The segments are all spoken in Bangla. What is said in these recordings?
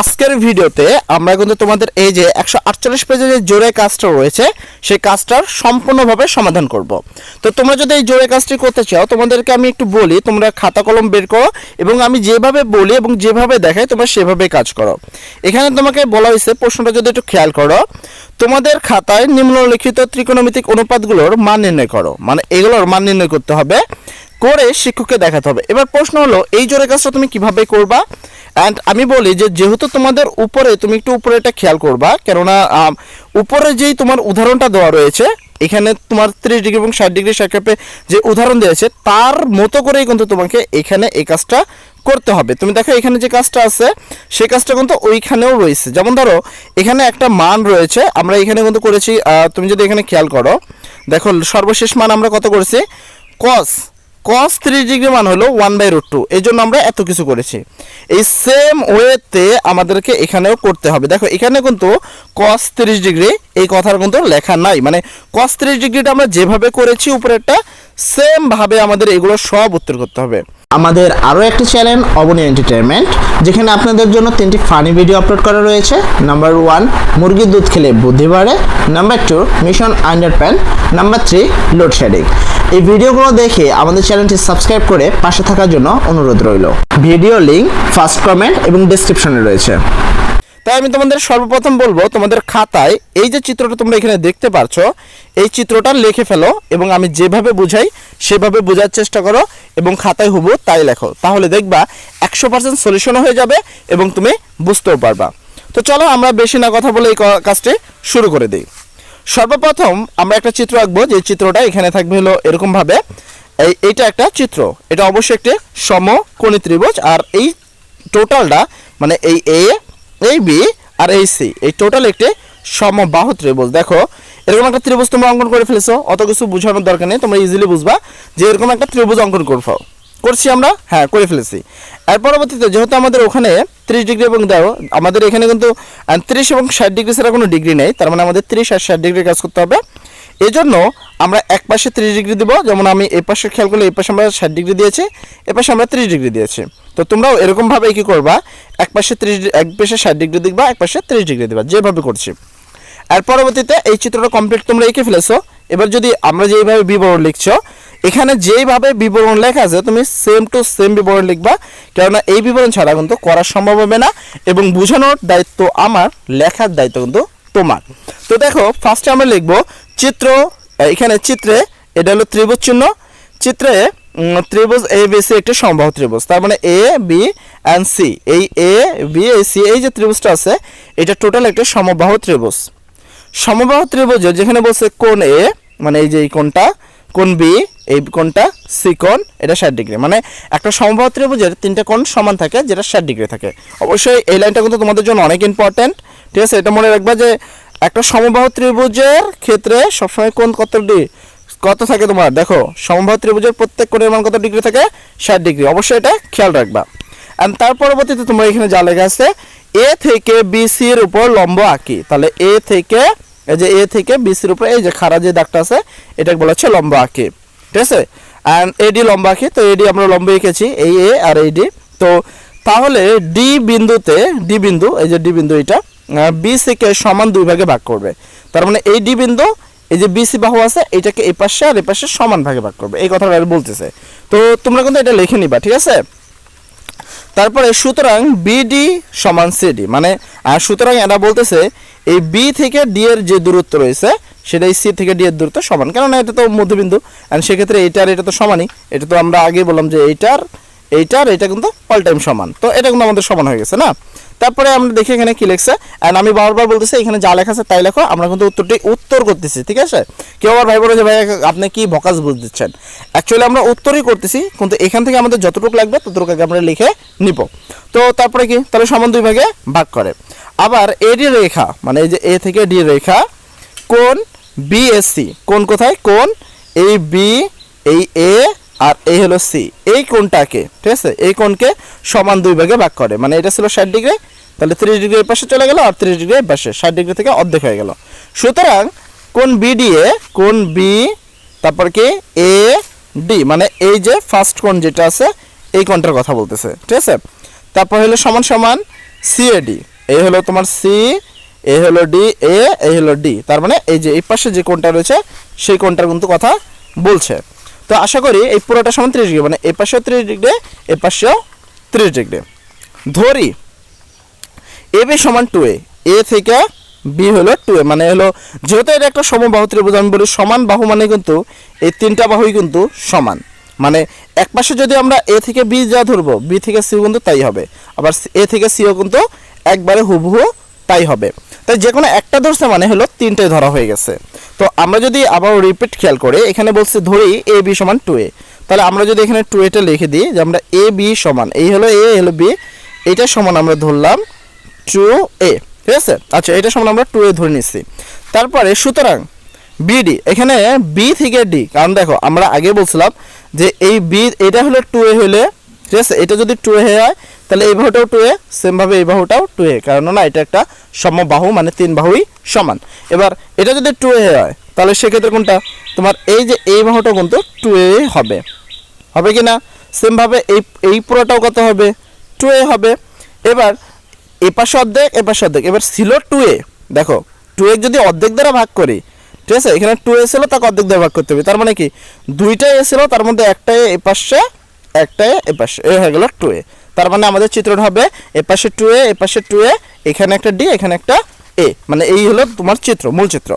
আজকের ভিডিওতে আমরা কিন্তু তোমাদের এই যে একশো আটচল্লিশ পেজের যে জোরে কাজটা রয়েছে, সেই কাজটার সম্পূর্ণভাবে সমাধান করব। তো তোমরা যদি এই জোরে কাজটি করতে চাও, তোমাদেরকে আমি একটু বলি, তোমরা খাতা কলম বের করো এবং আমি যেভাবে বলি এবং যেভাবে দেখাই, তোমরা সেভাবে কাজ করো। এখানে তোমাকে বলা হয়েছে, প্রশ্নটা যদি একটু খেয়াল করো, তোমাদের খাতায় নিম্নলিখিত ত্রিকোণমিতিক অনুপাতগুলোর মান নির্ণয় করো। মানে এগুলোর মান নির্ণয় করতে হবে। করে শিক্ষককে দেখাতে হবে। এবার প্রশ্ন হলো, এই জোরে কাজটা তুমি কীভাবে করবা? অ্যান্ড আমি বলি যে, যেহেতু তোমাদের উপরে, তুমি একটু উপরে এটা খেয়াল করবা, কেননা উপরে যেই তোমার উদাহরণটা দেওয়া রয়েছে, এখানে তোমার ত্রিশ ডিগ্রি এবং ষাট ডিগ্রি সাক্ষেপে যে উদাহরণ দিয়েছে তার মতো করেই কিন্তু তোমাকে এখানে এই কাজটা করতে হবে। তুমি দেখো, এখানে যে কাজটা আছে, সেই কাজটা কিন্তু ওইখানেও রয়েছে। যেমন ধরো, এখানে একটা মান রয়েছে, আমরা এখানে কিন্তু করেছি তুমি যদি এখানে খেয়াল করো, দেখো, সর্বশেষ মান আমরা কত করেছি? কস কস ত্রিশ ডিগ্রি মান হলো ওয়ান বাই রুট টু এই জন্য আমরা এত কিছু করেছি। এই সেম ওয়েতে আমাদেরকে এখানেও করতে হবে। দেখো, এখানে কিন্তু কস তিরিশ ডিগ্রি এই কথার কিন্তু লেখা নাই। মানে কস তিরিশ ডিগ্রিটা আমরা যেভাবে করেছি উপরেরটা সেম ভাবে আমাদের এগুলো সব উত্তর করতে হবে। আমাদের আরও একটি চ্যানেল, অবনী এন্টারটেনমেন্ট যেখানে আপনাদের জন্য তিনটি ফানি ভিডিও আপলোড করা রয়েছে। নাম্বার ওয়ান মুরগির দুধ খেলে বুদ্ধি বাড়ে। Number two mission under pan number three load shedding এই ভিডিওগুলো দেখে আমাদের চ্যানেলটি সাবস্ক্রাইব করে পাশে থাকার জন্য অনুরোধ রইল। ভিডিও লিঙ্ক ফার্স্ট কমেন্ট এবং ডেসক্রিপশনে রয়েছে। তাই আমি তোমাদের সর্বপ্রথম বলব, তোমাদের খাতায় এই যে চিত্রটা তোমরা এখানে দেখতে পারছ, এই চিত্রটা লিখে ফেলো এবং আমি যেভাবে বুঝাই, সেভাবে বোঝার চেষ্টা করো এবং খাতায় হুবু তাই লেখো। তাহলে দেখবা একশো পার্সেন্ট সলিউশন হয়ে যাবে এবং তুমি বুঝতেও পারবা। তো চলো আমরা বেশি না কথা বলে এই কাজটি শুরু করে দিই। সর্বপ্রথম আমরা একটা চিত্র আঁকবো, যে চিত্রটা এখানে থাকবে হলো এরকমভাবে। এই, এইটা একটা চিত্র, এটা অবশ্যই একটি সমকোণী ত্রিভুজ, আর এই টোটালটা মানে এই এ এই বি আর এই সি এই টোটাল একটি সমবাহু ত্রিভুজ। দেখো, এরকম একটা ত্রিভুজ তোমরা অঙ্কন করে ফেলেছো, অত কিছু বোঝানোর দরকার নেই, তোমরা ইজিলি বুঝবা যে এরকম একটা ত্রিভুজ অঙ্কন করে ফেলো করছি আমরা হ্যাঁ করে ফেলেছি। এর পরবর্তীতে যেহেতু আমাদের ওখানে ত্রিশ ডিগ্রি এবং দেখো আমাদের এখানে কিন্তু ত্রিশ এবং ষাট ডিগ্রি ছাড়া কোনো ডিগ্রি নেই, তার মানে আমাদের ত্রিশ আর ষাট ডিগ্রি কাজ করতে হবে। এই জন্য আমরা এক পাশে ত্রিশ ডিগ্রি দিব, যেমন আমি এই পাশে খেয়াল করলে এই পাশে আমরা ষাট ডিগ্রি দিয়েছি, এ পাশে আমরা ত্রিশ ডিগ্রি দিয়েছি। তো তোমরাও এরকমভাবে কী করবা, এক পাশে ত্রিশ এক পাশে ষাট ডিগ্রি দিবা এক পাশে ত্রিশ ডিগ্রি দিবা, যেভাবে করছি। এর পরবর্তীতে এই চিত্রটা কমপ্লিট তোমরা এঁকে ফেলেছো। এবার যদি আমরা যেইভাবে বিবরণ লিখছো এখানে যেইভাবে বিবরণ লেখা আছে, তুমি সেম টু সেম বিবরণ লিখবা, কেননা এই বিবরণ ছাড়া কিন্তু করা সম্ভব হবে না এবং বোঝানোর দায়িত্ব আমার, লেখার দায়িত্ব কিন্তু তোমার। তো দেখো ফার্স্টে আমরা লিখব চিত্র এখানে চিত্রে এটা হলো ত্রিভুজ চিহ্ন। চিত্রে ত্রিভুজ এ বি সি একটি সম্বাহু ত্রিভুজ, তার মানে এ বি অ্যান্ড সি এই এ বি এই সি এই যে ত্রিভুজটা আছে, এটা টোটাল একটি সমবাহু ত্রিভুজ। সমবাহু ত্রিভুজের যেখানে বলছে কোন এ মানে এই যে এই কোণটা কোণ বি এই কোনটা সি কোণ, এটা ষাট ডিগ্রি। মানে একটা সমবাহু ত্রিভুজের তিনটা কোণ সমান থাকে, যেটা ষাট ডিগ্রি থাকে। অবশ্যই এই লাইনটা কিন্তু তোমাদের জন্য অনেক ইম্পর্ট্যান্ট ঠিক আছে? এটা মনে রাখবা যে একটা সমবাহু ত্রিভুজের ক্ষেত্রে সবসময় কোন কত ডিগ্রি কত থাকে তোমার? দেখো, সমবাহু ত্রিভুজের প্রত্যেক কোণের মান কত ডিগ্রি থাকে? ষাট ডিগ্রি। অবশ্যই এটা খেয়াল রাখবা। এন্ড তার পরবর্তীতে তোমরা এখানে যা লেখা আছে এ থেকে বিসি এর উপর লম্ব আঁকি। তাহলে এ থেকে এই যে এ থেকে বিসির উপরে, এই যে খাড়া যে দাগটা আছে, এটাকে বলা হচ্ছে লম্ব আঁকি। ঠিক আছে? অ্যান্ড এডি লম্বা আঁকি, তো এডি আমরা লম্ব এঁকেছি, এই এ আর এই ডি তো তাহলে ডি বিন্দুতে ডি বিন্দু, এই যে ডি বিন্দু এটা বিসি কে সমান দুই ভাগে ভাগ করবে। তার মানে এই ডি বিন্দু, এই যে বিসি বাহু আছে, এটাকে এই পাশে আর এই পাশে সমান ভাগে ভাগ করবে। এই কথাটা বলতেছে। তো তোমরা কিন্তু এটা লিখে নিবা, ঠিক আছে? তারপরে সুতরাং বিডি সমান সিডি মানে সুতরাং এটা বলতেছে এই বি থেকে ডি এর যে দূরত্ব রয়েছে, সেটাই সি থেকে ডি এর দূরত্ব সমান। কেননা এটা তো মধ্যবিন্দু অ্যান্ড সেক্ষেত্রে এইটার এটা তো সমানই। এটা তো আমরা আগে বললাম যে এইটার এইটার এটা কিন্তু অল টাইম সমান। তো এটা কিন্তু আমাদের সমান হয়ে গেছে, না? তারপরে আমরা দেখি এখানে কি লিখছে। অ্যান্ড আমি বারবার বলতেছি, এখানে যা লেখা আছে তাই লেখো, আমরা কিন্তু উত্তরটি উত্তর করতেছি, ঠিক আছে? কেউ আবার ভাই বলে যে, ভাই, আপনি কি ভকাস বুঝ দিচ্ছেন? অ্যাকচুয়ালি আমরা উত্তরই করতেছি, কিন্তু এখান থেকে আমাদের যতটুকু লাগবে, ততটুকু আমরা লিখে নিব। তো তারপরে কি? তাহলে সমান দুই ভাগে ভাগ করে। আবার এডি রেখা মানে এই যে এ থেকে ডি রেখা কোন বিএসসি কোন কোথায়? কোন এই বি, এই এ আর এই হলো সি এই কোণটাকে, ঠিক আছে? এই কোণকে সমান দুই ভাগে ভাগ করে। মানে এটা ছিল ষাট ডিগ্রি, তাহলে ত্রিশ ডিগ্রি এই পাশে চলে গেল আর ত্রিশ ডিগ্রি পাশে। ষাট ডিগ্রি থেকে অর্ধেক হয়ে গেল। সুতরাং কোন বিডিএ কোন বি তারপর কি? এ ডি মানে এই যে ফার্স্ট কোণ যেটা আছে, এই কোণটার কথা বলতেছে। ঠিক আছে? তারপর হলো সমান সমান সি এ ডি এই হলো তোমার সি এ হলো ডি এ এই হলো ডি তার মানে এই যে এই পাশে যে কোণটা রয়েছে, সেই কোণটার কিন্তু কথা বলছে। তো আশা করি এই পুরোটা সমান ত্রিশ ডিগ্রি মানে এ পাশেও ত্রিশ ডিগ্রি, এ পাশেও ত্রিশ ডিগ্রি। ধরি, এ বি সমান টু এ এ থেকে বি হলো টু এ মানে হলো যেহেতু এটা একটা সমবাহু ত্রিভুজ, আমি বলি সমান বাহু মানে কিন্তু এই তিনটা বাহুই কিন্তু সমান। মানে এক পাশে যদি আমরা এ থেকে বি যা ধরবো, বি থেকে সি কিন্তু তাই হবে। আবার এ থেকে সিও কিন্তু একবারে হুবহু তাই হবে। তাই যে কোনো একটা ধরছে মানে হলো তিনটাই ধরা হয়ে গেছে। তো আমরা যদি আবার রিপিট খেয়াল করে, এখানে বলছি ধরি এ, বি সমান টু এ। তাহলে আমরা যদি এখানে টু এটা লিখে দিই যে আমরা এ, বি সমান, এই হলো এ হলো বি এইটা সমান আমরা ধরলাম টু এ, ঠিক আছে? আচ্ছা এটা সমান আমরা টু এ ধরে নিচ্ছি তারপরে সুতরাং বিডি এখানে বি থেকে ডি কারণ দেখো আমরা আগে বলছিলাম যে এই বি এটা হলো টু এ হলে ঠিক আছে? এটা যদি টু এ হয় তাহলে এই বাহুটাও টু এ সেমভাবে এই বাহুটাও টু এ কারণ না এটা একটা সমবাহু মানে তিন বাহুই সমান। এবার এটা যদি টু এ হয় তাহলে সেক্ষেত্রে কোনটা? তোমার এই যে এই বাহুটা কিন্তু টু এ হবে। হবে কি না? সেমভাবে এই এই পুরোটাও কত হবে? টু এ হবে। এবার এ পাশে অর্ধেক এ পাশে অর্ধেক। এবার ছিল টু এ দেখো টু এ যদি অর্ধেক দ্বারা ভাগ করি, ঠিক আছে? এখানে টু এ ছিল, তাকে অর্ধেক দ্বারা ভাগ করতে হবে। তার মানে কি? দুইটা এ ছিল, তার মধ্যে একটা এ পাশে একটা এ এ পাশে এ হয়ে গেল টু এ তার মানে আমাদের চিত্রটা হবে এ পাশে টু এ এ পাশে টু এ এখানে একটা ডি এখানে একটা এ মানে এই হলো তোমার চিত্র, মূল চিত্র।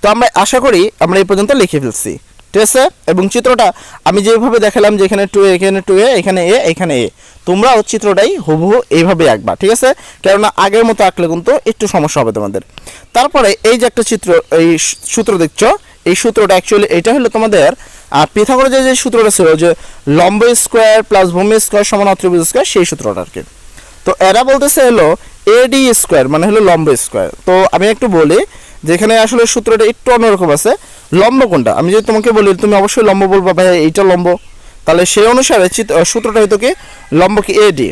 তো আমরা আশা করি আমরা এই পর্যন্ত লিখে ফেলছি। ঠিক আছে? এবং চিত্রটা আমি যেভাবে দেখালাম যে এখানে টু এখানে টু এ এখানে এ এখানে এ তোমরাও চিত্রটাই হুবহু এইভাবে আঁকবা, ঠিক আছে? কেননা আগের মতো আঁকলে কিন্তু একটু সমস্যা হবে তোমাদের। তারপরে এই যে একটা চিত্র, এই সূত্র দেখছ এই সূত্রটা অ্যাকচুয়ালি এটা হলো তোমাদের পৃথাগোরাস যে যে সূত্রটা ছিল যে লম্ব স্কোয়ার প্লাস ভূমি স্কোয়ার সমান অত্রিভুজ স্কোয়ার সেই সূত্রটা আর কি তো এরা বলতেছে হলো এডি স্কোয়ার মানে হলো লম্ব স্কোয়ার তো আমি একটু বলি, যেখানে আসলে সূত্রটা একটু অন্যরকম আছে, লম্ব কোনটা? আমি যদি তোমাকে বলি, তুমি অবশ্যই লম্ব বলবা, ভাই, এইটা লম্ব। তাহলে সেই অনুসারে সূত্রটা হইতো কি, লম্ব কি এডি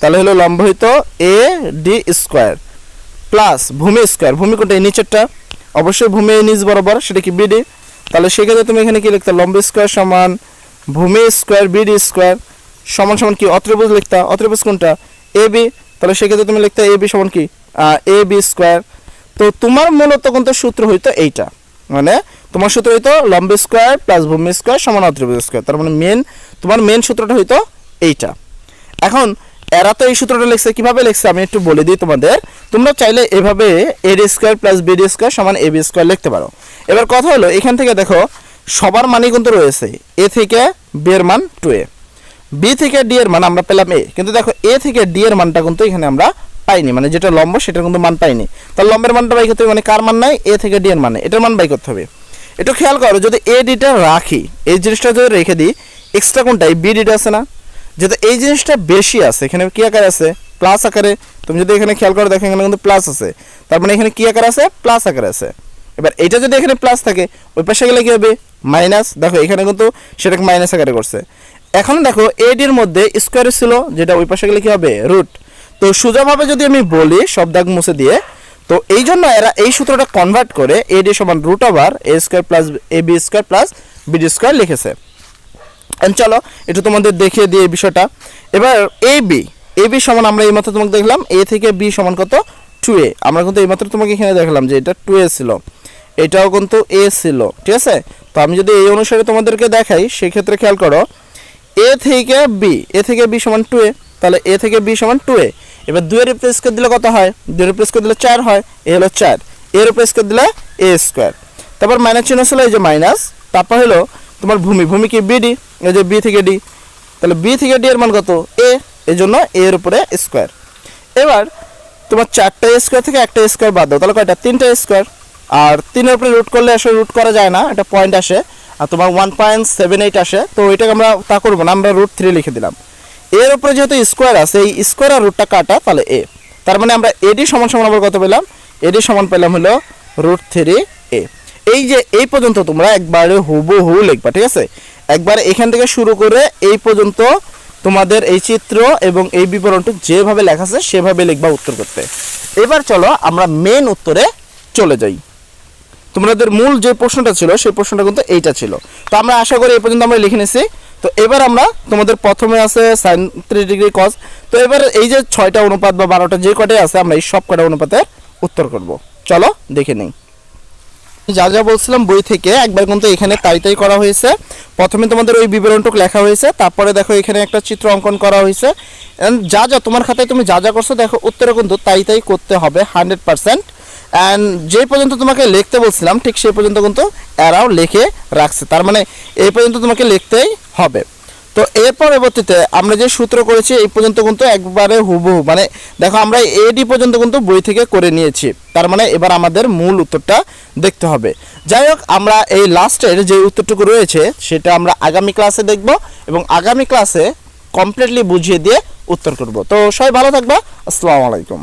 তাহলে হলো লম্ব হইতো এ ডি স্কোয়ার প্লাস ভূমি স্কোয়ার ভূমি কোনটা? এই নিচেরটা। অবশ্যই ভূমি নিচ বরাবর, সেটা কি বিডি তাহলে সেক্ষেত্রে তুমি এখানে কি লিখতে? লম্ব স্কোয়ার সমান ভূমি স্কোয়ার বিডি স্কোয়ার সমান সমান কি? অত্রিভুজ লিখতা। অত্রিভুজ কোনটা? এ বি তাহলে সেক্ষেত্রে তুমি লিখতে এ বি সমান কি? এ বি স্কোয়ার তো তোমার মূলত কিন্তু সূত্র হইতো এইটা। মানে তোমার সূত্র হইতো লম্ব স্কোয়ার প্লাস ভূমি স্কোয়ার সমান অত্রিভুজ স্কোয়ার তার মানে মেন তোমার মেন সূত্রটা হইতো এইটা। এখন এরা তো এই সূত্রটা লিখছে, কীভাবে লিখছে আমি একটু বলে দিই তোমাদের। তোমরা চাইলে এভাবে A D square plus B D square সমান এ বি স্কোয়ার লিখতে পারো। এবার কথা হলো, এখান থেকে দেখো, সবার মানই কিন্তু রয়েছে এ থেকে বি এর মান টু এ। বি থেকে ডি এর মান আমরা পেলাম এ। কিন্তু দেখো, এ থেকে ডি এর মানটা কিন্তু এখানে আমরা পাইনি। মানে যেটা লম্ব, সেটার কিন্তু মান পাইনি। তাহলে লম্বের মানটা বাই করতে হবে মানে কার মান নাই? এ থেকে ডি এর মানে। এটার মান বাই করতে হবে। একটু খেয়াল করো, যদি এ ডিটা রাখি, এই জিনিসটা যদি রেখে দিই এক্সট্রা কোনটা এই বি ডিটা আছে না। যেহেতু এই জিনিসটা বেশি আছে, এখানে কি আকারে আছে? প্লাস আকারে। তুমি যদি এখানে খেয়াল করো, দেখো এখানে কিন্তু প্লাস আছে। তার মানে এখানে কি আকার আছে? প্লাস আকারে আছে। এবার এটা যদি এখানে প্লাস থাকে, ওই পাশে গেলে কি হবে? মাইনাস দেখো, এখানে কিন্তু সেটাকে মাইনাস আকারে করছে। এখন দেখো এডির মধ্যে স্কোয়ার ছিল, যেটা ওই পাশে গেলে কি হবে? রুট তো সোজাভাবে যদি আমি বলি, সব দাগ মুছে দিয়ে, তো এই জন্য এরা এই সূত্রটা কনভার্ট করে এডি সমান root over A square plus A B square plus B D square লিখেছে। চলো, একটু তোমাদের দেখিয়ে দিই এই বিষয়টা। এবার এ বি এ বি সমান আমরা এইমাত্র তোমাকে দেখলাম। এ থেকে বি সমান কত? টু এ আমরা কিন্তু এইমাত্র তোমাকে এখানে দেখলাম যে এটা টু এ ছিল। এটাও কিন্তু এ ছিল, ঠিক আছে? তো আমি যদি এই অনুসারে তোমাদেরকে দেখাই, সেক্ষেত্রে খেয়াল করো। এ থেকে বি এ থেকে বি সমান টু এ তাহলে এ থেকে বি সমান টু এ এবার দুয়ের রিপ্লেস করে দিলে কত হয়? দুয়ের রিপ্লেস করে দিলে চার হয়। এ হলো চার। এর রিপ্লেস করে দিলে এ স্কোয়ার তারপর মাইনাস চিহ্ন ছিল এই যে মাইনাস তারপর হলো তোমার ভূমি। ভূমি কি বিডি এই যে বি থেকে ডি তাহলে বি থেকে ডি এর মান কত? এ এই জন্য এ এর উপরে স্কোয়ার এবার, তোমার চারটা স্কোয়ার থেকে একটা স্কোয়ার বাদ দাও, তাহলে কয়টা? তিনটা স্কোয়ার আর তিনের উপরে রুট করলে আসলে রুট করা যায় না এটা পয়েন্ট আসে। আর তোমার ওয়ান পয়েন্ট সেভেন এইট আসে, তো ওইটাকে আমরা তা করব না, আমরা রুট থ্রি লিখে দিলাম। এর উপরে যেহেতু স্কোয়ার আছে, এই স্কোয়ার আর রুটটা কাটা, তাহলে এ তার মানে আমরা এডি সমান সমান আবার কত পেলাম? এডি সমান পেলাম হলো রুট থ্রি এ এই যে, এই পর্যন্ত তোমরা একবারে হুবহু লিখবা, ঠিক আছে? একবারে এখান থেকে শুরু করে এই পর্যন্ত তোমাদের এই চিত্র এবং এই বিবরণটি যেভাবে লেখা আছে, সেভাবে লিখবা উত্তর করতে। এবার চলো আমরা মেন উত্তরে চলে যাই। তোমাদের মূল যে প্রশ্নটা ছিল, সেই প্রশ্নটা কিন্তু এইটা ছিল। তো আমরা আশা করি এই পর্যন্ত আমরা লিখে নিছি। তো এবার আমরা তোমাদের প্রথমে আছে সাইন থ্রি ডিগ্রি কস তো এবার এই যে ছয়টা অনুপাত বা বারোটা যে কটাই আছে, আমরা এই সব কটা অনুপাতের উত্তর করব। চলো দেখে নিই। যা যা বলছিলাম বই থেকে, একবার কিন্তু এখানে তাই তাই করা হয়েছে। প্রথমে তোমাদের ওই বিবরণটুক লেখা হয়েছে, তারপরে দেখো এখানে একটা চিত্র অঙ্কন করা হয়েছে। যা যা তোমার খাতায় তুমি যা যা করছ, দেখো উত্তরে কিন্তু তাই তাই করতে হবে হান্ড্রেড পার্সেন্ট অ্যান্ড যে পর্যন্ত তোমাকে লিখতে বলছিলাম, ঠিক সেই পর্যন্ত কিন্তু এরাও লিখে রাখছে। তার মানে এই পর্যন্ত তোমাকে লিখতেই হবে। তো এর পরবর্তীতে আমরা যে সূত্র করেছি, এই পর্যন্ত কিন্তু একবারে হুবহু। মানে দেখো, আমরা এডি পর্যন্ত কিন্তু বই থেকে করে নিয়েছি। তার মানে এবার আমাদের মূল উত্তরটা দেখতে হবে। যাই হোক, আমরা এই লাস্টের যে উত্তরটুকু রয়েছে, সেটা আমরা আগামী ক্লাসে দেখব এবং আগামী ক্লাসে কমপ্লিটলি বুঝিয়ে দিয়ে উত্তর করব। তো সবাই ভালো থাকবা। আসসালামু আলাইকুম।